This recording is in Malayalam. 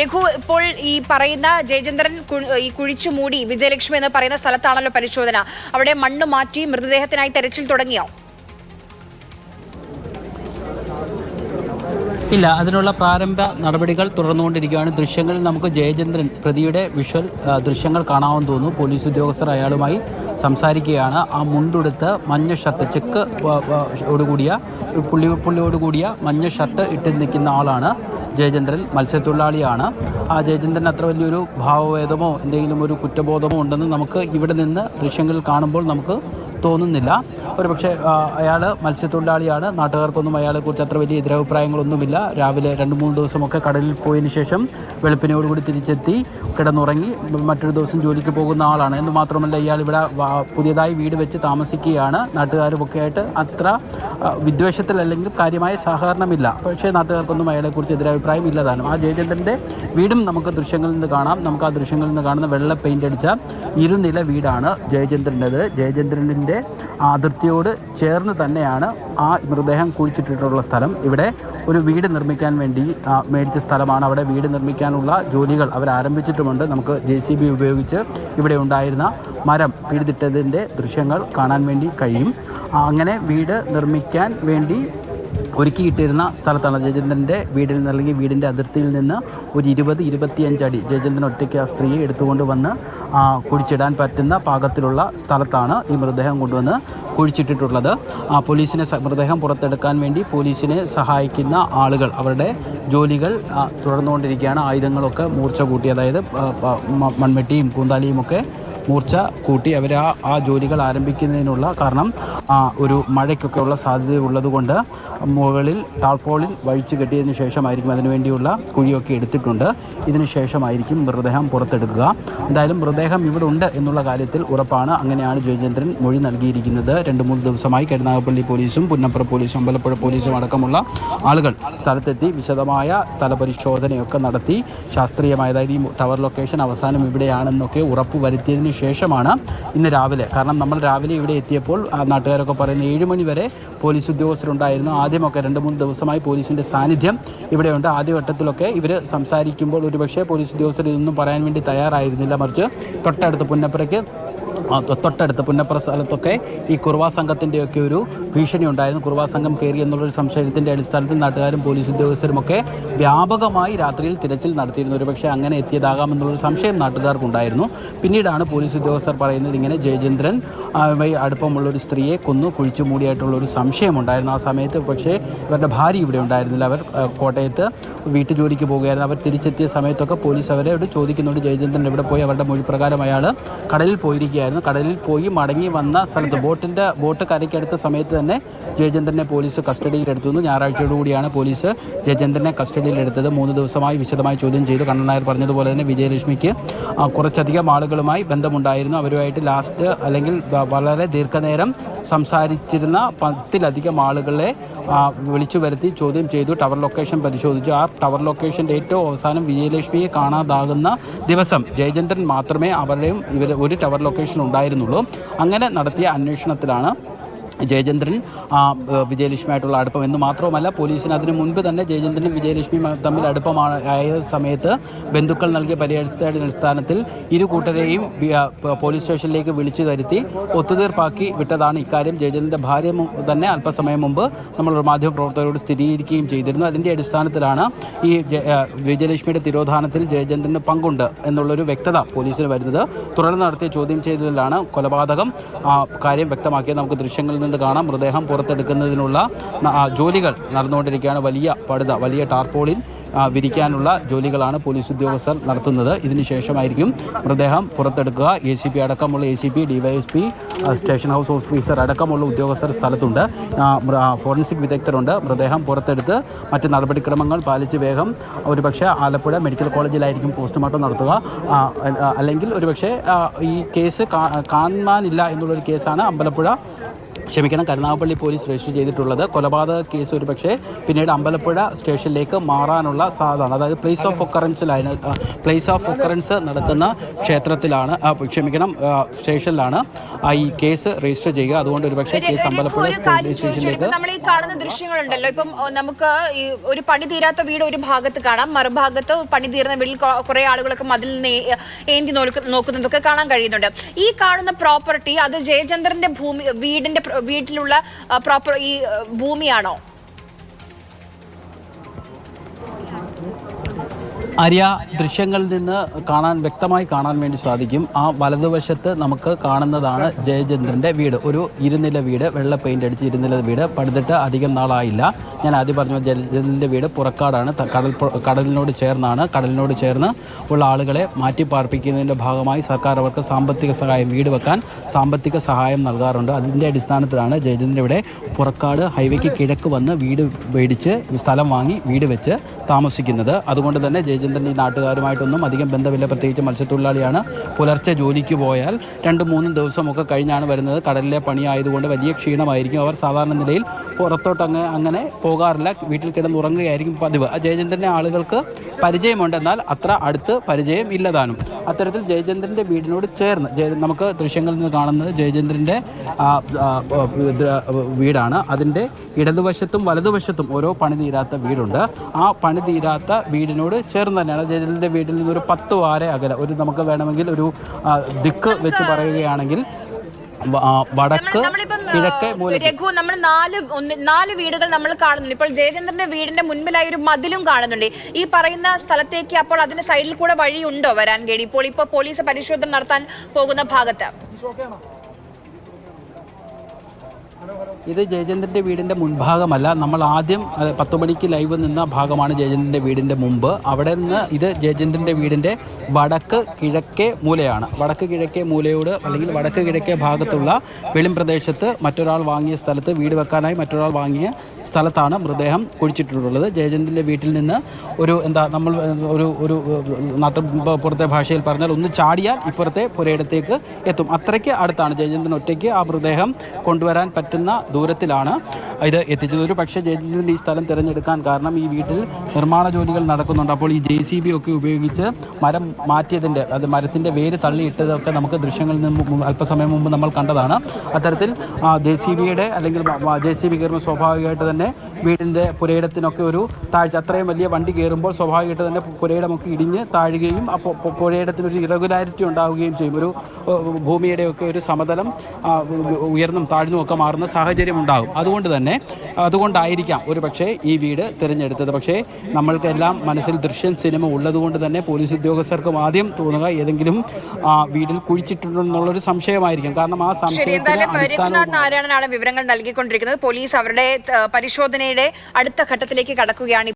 രഘു ഇപ്പോൾ ഈ പറയുന്ന ജയചന്ദ്രൻ ഈ കുഴിച്ചു മൂടി വിജയലക്ഷ്മി എന്ന് പറയുന്ന സ്ഥലത്താണല്ലോ പരിശോധന. അവിടെ മണ്ണ് മാറ്റി മൃതദേഹത്തിനായി തെരച്ചിൽ തുടങ്ങിയോ? ഇല്ല അതിനുള്ള പ്രാരംഭ നടപടികൾ തുടർന്നുകൊണ്ടിരിക്കുകയാണ്. ദൃശ്യങ്ങളിൽ നമുക്ക് ജയചന്ദ്രൻ പ്രതിയുടെ വിഷ്വൽ ദൃശ്യങ്ങൾ കാണാമെന്ന് തോന്നുന്നു. പോലീസ് ഉദ്യോഗസ്ഥർ അയാളുമായി സംസാരിക്കുകയാണ്. ആ മുണ്ടെടുത്ത് മഞ്ഞ ഷർട്ട് ചെക്ക് ഓടുകൂടിയ പുള്ളി പുള്ളിയോടുകൂടിയ മഞ്ഞ ഷർട്ട് ഇട്ട് നിൽക്കുന്ന ആളാണ്. ജയചന്ദ്രൻ മത്സ്യത്തൊഴിലാളിയാണ്. ആ ജയചന്ദ്രൻ അത്ര വലിയൊരു ഭാവഭേദമോ എന്തെങ്കിലും ഒരു കുറ്റബോധമോ ഉണ്ടെന്ന് നമുക്ക് ഇവിടെ നിന്ന് ദൃശ്യങ്ങളിൽ കാണുമ്പോൾ നമുക്ക് തോന്നുന്നില്ല. ഒരു പക്ഷേ അയാൾ മത്സ്യത്തൊഴിലാളിയാണ്. നാട്ടുകാർക്കൊന്നും അയാളെക്കുറിച്ച് അത്ര വലിയ എതിരഭിപ്രായങ്ങളൊന്നുമില്ല. രാവിലെ രണ്ട് മൂന്ന് ദിവസമൊക്കെ കടലിൽ പോയതിന് ശേഷം വെളുപ്പിനോടുകൂടി തിരിച്ചെത്തി കിടന്നുറങ്ങി മറ്റൊരു ദിവസം ജോലിക്ക് പോകുന്ന ആളാണ്. എന്ന് മാത്രമല്ല ഇയാൾ ഇവിടെ പുതിയതായി വീട് വെച്ച് താമസിക്കുകയാണ്. നാട്ടുകാരുമൊക്കെ ആയിട്ട് അത്ര വിദ്വേഷത്തിലല്ലെങ്കിൽ കാര്യമായ സഹകരണമില്ല. പക്ഷേ നാട്ടുകാർക്കൊന്നും അയാളെക്കുറിച്ച് എതിരഭിപ്രായം ഇല്ലതാനും ആ ജയചന്ദ്രന്റെ വീടും നമുക്ക് ദൃശ്യങ്ങളിൽ നിന്ന് കാണാം. നമുക്ക് ആ ദൃശ്യങ്ങളിൽ നിന്ന് കാണുന്ന വെള്ള പെയിന്റ് അടിച്ച ഇരുനില വീടാണ് ജയചന്ദ്രന്റെത്. ജയചന്ദ്രന്റെ അതിർത്തിയോട് ചേർന്ന് തന്നെയാണ് ആ മൃതദേഹം കുഴിച്ചിട്ടിട്ടുള്ള സ്ഥലം. ഇവിടെ ഒരു വീട് നിർമ്മിക്കാൻ വേണ്ടി മേടിച്ച സ്ഥലമാണ്. അവിടെ വീട് നിർമ്മിക്കാനുള്ള ജോലികൾ അവർ ആരംഭിച്ചിട്ടുമുണ്ട് നമുക്ക് ജെ സി ബി ഉപയോഗിച്ച് ഇവിടെ ഉണ്ടായിരുന്ന മരം പിഴുതിട്ടതിന്റെ ദൃശ്യങ്ങൾ കാണാൻ വേണ്ടി കഴിയും. അങ്ങനെ വീട് നിർമ്മിക്കാൻ വേണ്ടി ഒരുക്കിയിട്ടിരുന്ന സ്ഥലത്താണ് ജയചന്ദ്രന്റെ വീടിൽ നിന്ന് അല്ലെങ്കിൽ വീടിന്റെ അതിർത്തിയിൽ നിന്ന് ഒരു ഇരുപത് ഇരുപത്തിയഞ്ച് അടി ജയചന്ദ്രൻ ഒറ്റയ്ക്ക് ആ സ്ത്രീയെ എടുത്തുകൊണ്ട് വന്ന് കുഴിച്ചിടാൻ പറ്റുന്ന പാകത്തിലുള്ള സ്ഥലത്താണ് ഈ മൃതദേഹം കൊണ്ടുവന്ന് കുഴിച്ചിട്ടിട്ടുള്ളത്. ആ, പോലീസിനെ മൃതദേഹം പുറത്തെടുക്കാൻ വേണ്ടി പോലീസിനെ സഹായിക്കുന്ന ആളുകൾ അവരുടെ ജോലികൾ തുടർന്നുകൊണ്ടിരിക്കുകയാണ്. ആയുധങ്ങളൊക്കെ മൂർച്ച കൂട്ടി അതായത് മൺമെട്ടിയും കൂന്താലിയും ഒക്കെ മൂർച്ച കൂട്ടി അവർ ആ ആ ജോലികൾ ആരംഭിക്കുന്നതിനുള്ള കാരണം ഒരു മഴയ്ക്കൊക്കെ ഉള്ള സാധ്യത ഉള്ളതുകൊണ്ട് മുകളിൽ ടാൾപോളിൽ വഴിച്ചു കെട്ടിയതിന് ശേഷമായിരിക്കും അതിനുവേണ്ടിയുള്ള കുഴിയൊക്കെ എടുത്തിട്ടുണ്ട്. ഇതിനു ശേഷമായിരിക്കും മൃതദേഹം പുറത്തെടുക്കുക. എന്തായാലും മൃതദേഹം ഇവിടെ ഉണ്ട് എന്നുള്ള കാര്യത്തിൽ ഉറപ്പാണ്. അങ്ങനെയാണ് ജയചന്ദ്രൻ മൊഴി നൽകിയിരിക്കുന്നത്. രണ്ട് മൂന്ന് ദിവസമായി കരുനാഗപ്പള്ളി പോലീസും പുന്നപ്പുറ പോലീസും അമ്പലപ്പുഴ പോലീസും അടക്കമുള്ള ആളുകൾ സ്ഥലത്തെത്തി വിശദമായ സ്ഥലപരിശോധനയൊക്കെ നടത്തി ശാസ്ത്രീയമായ അതായത് ഈ ടവർ ലൊക്കേഷൻ അവസാനം ഇവിടെയാണെന്നൊക്കെ ഉറപ്പ് വരുത്തിയതിന് ശേഷമാണ് ഇന്ന് രാവിലെ. കാരണം നമ്മൾ രാവിലെ ഇവിടെ എത്തിയപ്പോൾ നാട്ടുകാരൊക്കെ പറയുന്ന ഏഴ് മണി വരെ പോലീസ് ഉദ്യോഗസ്ഥരുണ്ടായിരുന്നു. ആദ്യമൊക്കെ രണ്ട് മൂന്ന് ദിവസമായി പോലീസിന്റെ സാന്നിധ്യം ഇവിടെയുണ്ട്. ആദ്യഘട്ടത്തിലൊക്കെ ഇവർ സംസാരിക്കുമ്പോൾ ഒരുപക്ഷേ പോലീസ് ഉദ്യോഗസ്ഥർ ഇതൊന്നും പറയാൻ വേണ്ടി തയ്യാറായിരുന്നില്ല മറിച്ച് തൊട്ടടുത്ത് പുന്നപ്പുറയ്ക്ക് തൊട്ടടുത്ത് പുന്നപ്പുറ സ്ഥലത്തൊക്കെ ഈ കുർവാ സംഘത്തിന്റെയൊക്കെ ഒരു ഭീഷണി ഉണ്ടായിരുന്നു. കുർവാ സംഘം കയറി എന്നുള്ളൊരു സംശയത്തിന്റെ അടിസ്ഥാനത്തിൽ നാട്ടുകാരും പോലീസ് ഉദ്യോഗസ്ഥരുമൊക്കെ വ്യാപകമായി രാത്രിയിൽ തിരച്ചിൽ നടത്തിയിരുന്നു. ഒരുപക്ഷെ അങ്ങനെ എത്തിയതാകാമെന്നുള്ളൊരു സംശയം നാട്ടുകാർക്കുണ്ടായിരുന്നു. പിന്നീടാണ് പോലീസ് ഉദ്യോഗസ്ഥർ പറയുന്നത് ഇങ്ങനെ ജയചന്ദ്രൻ അടുപ്പമുള്ളൊരു സ്ത്രീയെ കൊന്നു. കുഴിച്ചു മൂടിയായിട്ടുള്ളൊരു സംശയമുണ്ടായിരുന്നു ആ സമയത്ത്. പക്ഷേ ഇവരുടെ ഭാര്യ ഇവിടെ ഉണ്ടായിരുന്നില്ല. അവർ കോട്ടയത്ത് വീട്ടു ജോലിക്ക് പോകുകയായിരുന്നു. അവർ തിരിച്ചെത്തിയ സമയത്തൊക്കെ പോലീസ് അവരെ ചോദിക്കുന്നുണ്ട്. ജയചന്ദ്രൻ എവിടെ പോയി? അവരുടെ മൊഴി പ്രകാരം അയാൾ കടലിൽ പോയിരിക്കുകയായിരുന്നു. കടലിൽ പോയി മടങ്ങി വന്ന സ്ഥലത്ത് ബോട്ടിന്റെ ബോട്ട് കരയ്ക്കടുത്ത സമയത്ത് തന്നെ ജയചന്ദ്രനെ പോലീസ് കസ്റ്റഡിയിലെടുത്തു ഞായറാഴ്ചയോടുകൂടിയാണ് പോലീസ് ജയചന്ദ്രനെ കസ്റ്റഡിയിലെടുത്തത്. മൂന്ന് ദിവസമായി വിശദമായി ചോദ്യം ചെയ്തു. കണ്ണൻ നായർ പറഞ്ഞതുപോലെ തന്നെ വിജയലക്ഷ്മിക്ക് കുറച്ചധികം ആളുകളുമായി ബന്ധമുണ്ടായിരുന്നു. അവരുമായിട്ട് ലാസ്റ്റ് അല്ലെങ്കിൽ വളരെ ദീർഘനേരം സംസാരിച്ചിരുന്ന പത്തിലധികം ആളുകളെ വിളിച്ചു വരുത്തി ചോദ്യം ചെയ്തു. ടവർ ലൊക്കേഷൻ പരിശോധിച്ചു. ആ ടവർ ലൊക്കേഷന്റെ ഏറ്റവും അവസാനം വിജയലക്ഷ്മിയെ കാണാതാകുന്ന ദിവസം ജയചന്ദ്രൻ മാത്രമേ അവരുടെയും ഇവർ ഒരു ടവർ ലൊക്കേഷൻ ഉണ്ടായിരുന്നുള്ളൂ. അങ്ങനെ നടത്തിയ അന്വേഷണത്തിലാണ് ജയചന്ദ്രൻ വിജയലക്ഷ്മിയായിട്ടുള്ള അടുപ്പം. എന്ന് മാത്രവുമല്ല പോലീസിന് അതിന് മുൻപ് തന്നെ ജയചന്ദ്രനും വിജയലക്ഷ്മിയും തമ്മിൽ അടുപ്പമാണ്. ആയ സമയത്ത് ബന്ധുക്കൾ നൽകിയ പരിഹരിച്ചതിന്റെ അടിസ്ഥാനത്തിൽ ഇരു കൂട്ടരെയും പോലീസ് സ്റ്റേഷനിലേക്ക് വിളിച്ചു വരുത്തി ഒത്തുതീർപ്പാക്കി വിട്ടതാണ് ഇക്കാര്യം. ജയചന്ദ്രന്റെ ഭാര്യ തന്നെ അല്പസമയം മുമ്പ് നമ്മൾ മാധ്യമപ്രവർത്തകരോട് സ്ഥിരീകരിക്കുകയും ചെയ്തിരുന്നു. അതിന്റെ അടിസ്ഥാനത്തിലാണ് ഈ ജയ- വിജയലക്ഷ്മിയുടെ തിരോധാനത്തിൽ ജയചന്ദ്രന് പങ്കുണ്ട് എന്നുള്ളൊരു വ്യക്തത പോലീസിന് വരുന്നത്. തുടർന്ന് നടത്തിയ ചോദ്യം ചെയ്തതിലാണ് കൊലപാതകം ആ, കാര്യം വ്യക്തമാക്കിയത്. നമുക്ക് ദൃശ്യങ്ങളിൽ നിന്ന് കാണാം. മൃതദേഹം പുറത്തെടുക്കുന്നതിനുള്ള ജോലികൾ നടന്നുകൊണ്ടിരിക്കുകയാണ്. വലിയ പടുത വലിയ ടാർപോളിൻ വിരിക്കാനുള്ള ജോലികളാണ് പോലീസ് ഉദ്യോഗസ്ഥർ നടത്തുന്നത്. ഇതിന് ശേഷമായിരിക്കും മൃതദേഹം പുറത്തെടുക്കുക. എ സി പി അടക്കമുള്ള A C P DYSP station house officer അടക്കമുള്ള ഉദ്യോഗസ്ഥർ സ്ഥലത്തുണ്ട്. ഫോറൻസിക് വിദഗ്ധരുണ്ട്. മൃതദേഹം പുറത്തെടുത്ത് മറ്റ് നടപടിക്രമങ്ങൾ പാലിച്ച് വേഗം ഒരുപക്ഷെ ആലപ്പുഴ മെഡിക്കൽ കോളേജിലായിരിക്കും പോസ്റ്റ്മോർട്ടം നടത്തുക. അല്ലെങ്കിൽ ഒരുപക്ഷെ ഈ കേസ് കാണാനില്ല എന്നുള്ളൊരു കേസാണ് അമ്പലപ്പുഴ ക്ഷമിക്കണം കരുനാഗപ്പള്ളി പോലീസ് രജിസ്റ്റർ ചെയ്തിട്ടുള്ളത് കൊലപാതക കേസ് ഒരു പക്ഷേ പിന്നീട് അമ്പലപ്പുഴ സ്റ്റേഷനിലേക്ക് മാറാനുള്ള സാധ്യത അതായത് പ്ലേസ് ഓഫ് ഒക്കറൻസിലായി പ്ലേസ് ഓഫ് ഒക്കറൻസ് നടക്കുന്ന ക്ഷേത്രത്തിലാണ് ക്ഷമിക്കണം സ്റ്റേഷനിലാണ് ഈ കേസ് രജിസ്റ്റർ ചെയ്യുക. അതുകൊണ്ട് ഒരു പക്ഷേ കേസ് അമ്പലപ്പുഴ പോലീസ് സ്റ്റേഷനിലേക്ക് നമ്മൾ ഈ കാണുന്ന ദൃശ്യങ്ങളുണ്ടല്ലോ. ഇപ്പം നമുക്ക് ഈ ഒരു പണി തീരാത്ത വീട് ഒരു ഭാഗത്ത് കാണാം. മറുഭാഗത്ത് പണി തീർന്ന വീട്ടിൽ കുറെ ആളുകളൊക്കെ മതിൽ ഏന്തി നോക്കുന്നതൊക്കെ കാണാൻ കഴിയുന്നുണ്ട്. ഈ കാണുന്ന പ്രോപ്പർട്ടി അത് ജയചന്ദ്രന്റെ ഭൂമി വീടിന്റെ വീട്ടിലുള്ള പ്രോപ്പർ ഈ ഭൂമിയാണോ? ആര്യ ദൃശ്യങ്ങളിൽ നിന്ന് കാണാൻ വ്യക്തമായി കാണാൻ വേണ്ടി സാധിക്കും. ആ വലതുവശത്ത് നമുക്ക് കാണുന്നതാണ് ജയചന്ദ്രന്റെ വീട്. ഒരു ഇരുനില വീട് വെള്ള പെയിന്റ് അടിച്ച് ഇരുനില വീട്. പടുത്തിട്ട് അധികം നാളായില്ല. ഞാൻ ആദ്യം പറഞ്ഞു ജയചന്ദ്രന്റെ വീട് പുറക്കാടാണ്. കടൽ കടലിനോട് ചേർന്നാണ്. കടലിനോട് ചേർന്ന് ഉള്ള ആളുകളെ മാറ്റി പാർപ്പിക്കുന്നതിന്റെ ഭാഗമായി സർക്കാർ അവർക്ക് സാമ്പത്തിക സഹായം വീട് വെക്കാൻ സാമ്പത്തിക സഹായം നൽകാറുണ്ട്. അതിന്റെ അടിസ്ഥാനത്തിലാണ് ജയചന്ദ്രൻ ഇവിടെ പുറക്കാട് ഹൈവേക്ക് കിഴക്ക് വന്ന് വീട് മേടിച്ച് സ്ഥലം വാങ്ങി വീട് വെച്ച് താമസിക്കുന്നത്. അതുകൊണ്ട് തന്നെ ജയചന്ദ്രൻ ഈ നാട്ടുകാരുമായിട്ടൊന്നും അധികം ബന്ധമില്ല. പ്രത്യേകിച്ച് മത്സ്യത്തൊഴിലാളിയാണ് പുലർച്ചെ ജോലിക്ക് പോയാൽ രണ്ടും മൂന്നും ദിവസമൊക്കെ കഴിഞ്ഞാണ് വരുന്നത്. കടലിലെ പണിയായതുകൊണ്ട് വലിയ ക്ഷീണമായിരിക്കും. അവർ സാധാരണ നിലയിൽ പുറത്തോട്ട് അങ്ങ് അങ്ങനെ പോകാറില്ല. വീട്ടിൽ കിടന്നുറങ്ങുകയായിരിക്കും പതിവ്. ആ ജയചന്ദ്രനെ ആളുകൾക്ക് പരിചയമുണ്ട്. എന്നാൽ അത്ര അടുത്ത് പരിചയം ഇല്ലതാനും. അത്തരത്തിൽ ജയചന്ദ്രന്റെ വീടിനോട് ചേർന്ന് ജയ നമുക്ക് ദൃശ്യങ്ങളിൽ നിന്ന് കാണുന്നത് ജയചന്ദ്രന്റെ വീടാണ്. അതിന്റെ ഇടതുവശത്തും വലതുവശത്തും ഓരോ പണി തീരാത്ത വീടുണ്ട്. ആ പണി തീരാത്ത വീടിനോട് ചേർന്ന് തന്നെയാണ് ജയചന്ദ്രന്റെ വീട്ടിൽ നിന്ന് ഒരു പത്ത് വാര അകല ഒരു നമുക്ക് വേണമെങ്കിൽ ഒരു ദിക്ക് വെച്ച് പറയുകയാണെങ്കിൽ വടക്ക് നമ്മളിപ്പം കിഴക്കേ രഘു നമ്മൾ നാല് നാല് വീടുകൾ നമ്മൾ കാണുന്നുണ്ട്. ഇപ്പോൾ ജയചന്ദ്രന്റെ വീടിന്റെ മുൻപിലായി ഒരു മതിലും കാണുന്നുണ്ട്. ഈ പറയുന്ന സ്ഥലത്തേക്ക് അപ്പോൾ അതിന്റെ സൈഡിൽ കൂടെ വഴിയുണ്ടോ വരാൻ കേടി ഇപ്പോൾ ഇപ്പോൾ പോലീസ് പരിശോധന നടത്താൻ പോകുന്ന ഭാഗത്ത്. ഇത് ജയചന്ദ്രന്റെ വീടിന്റെ മുൻഭാഗമല്ല. നമ്മൾ ആദ്യം പത്ത് മണിക്ക് ലൈവ് നിന്ന ഭാഗമാണ് ജയചന്ദ്രന്റെ വീടിന്റെ മുമ്പ്. അവിടെ നിന്ന് ഇത് ജയചന്ദ്രന്റെ വീടിന്റെ വടക്ക് കിഴക്കേ മൂലയാണ്. വടക്ക് കിഴക്കേ മൂലയോട് അല്ലെങ്കിൽ വടക്ക് കിഴക്കേ ഭാഗത്തുള്ള വെളിം പ്രദേശത്ത് മറ്റൊരാൾ വാങ്ങിയ സ്ഥലത്ത് വീട് വെക്കാനായി മറ്റൊരാൾ വാങ്ങിയ സ്ഥലത്താണ് മൃതദേഹം കുഴിച്ചിട്ടുള്ളത്. ജയചന്ദ്രന്റെ വീട്ടിൽ നിന്ന് ഒരു എന്താ നമ്മൾ ഒരു ഒരു നാട്ടിൻപുറത്തെ ഭാഷയിൽ പറഞ്ഞാൽ ഒന്ന് ചാടിയാൽ ഇപ്പുറത്തെ പുരയിടത്തേക്ക് എത്തും. അത്രയ്ക്ക് അടുത്താണ് ജയചന്ദ്രൻ ഒറ്റയ്ക്ക് ആ മൃതദേഹം കൊണ്ടുവരാൻ പറ്റുന്ന ദൂരത്തിലാണ് ഇത് എത്തിച്ചത്. ഒരു പക്ഷേ ജയചന്ദ്രൻ ഈ സ്ഥലം തിരഞ്ഞെടുക്കാൻ കാരണം ഈ വീട്ടിൽ നിർമ്മാണ ജോലികൾ നടക്കുന്നുണ്ട്. അപ്പോൾ ഈ ജെ സി ബി ഒക്കെ ഉപയോഗിച്ച് മരം മാറ്റിയതിന്റെ അത് മരത്തിന്റെ വേര് തള്ളിയിട്ടതൊക്കെ നമുക്ക് ദൃശ്യങ്ങളിൽ നിന്ന് അല്പസമയം മുമ്പ് നമ്മൾ കണ്ടതാണ്. അത്തരത്തിൽ ജെ സി ബിയുടെ അല്ലെങ്കിൽ ജെ സി ബി കയറുമ്പോൾ സ്വാഭാവികമായിട്ട് തന്നെ വീടിന്റെ പുരയിടത്തിനൊക്കെ ഒരു താഴ്ച. അത്രയും വലിയ വണ്ടി കയറുമ്പോൾ സ്വാഭാവികമായിട്ട് തന്നെ പുരയിടമൊക്കെ ഇടിഞ്ഞ് താഴുകയും അപ്പോൾ പുരയിടത്തിനൊരു ഇറഗുലാരിറ്റി ഉണ്ടാവുകയും ചെയ്യും. ഒരു ഭൂമിയുടെയൊക്കെ ഒരു സമതലം ഉയർന്നും താഴ്ന്നും ഒക്കെ മാറുന്ന സാഹചര്യം ഉണ്ടാകും. അതുകൊണ്ട് തന്നെ അതുകൊണ്ടായിരിക്കാം ഒരു പക്ഷേ ഈ വീട് തിരഞ്ഞെടുത്തത്. പക്ഷേ നമ്മൾക്കെല്ലാം മനസ്സിൽ ദൃശ്യം സിനിമ ഉള്ളതുകൊണ്ട് തന്നെ പോലീസ് ഉദ്യോഗസ്ഥർക്കും ആദ്യം തോന്നുക ഏതെങ്കിലും ആ, വീടിൽ കുഴിച്ചിട്ടുണ്ടെന്നുള്ളൊരു സംശയമായിരിക്കും. കാരണം ആ സംശയം സംശയത്തിന് അടിസ്ഥാനം വിവരങ്ങൾ നൽകിക്കൊണ്ടിരിക്കുന്നത്. പോലീസ് അവരുടെ പരിശോധനയുടെ അടുത്ത ഘട്ടത്തിലേക്ക് കടക്കുകയാണ്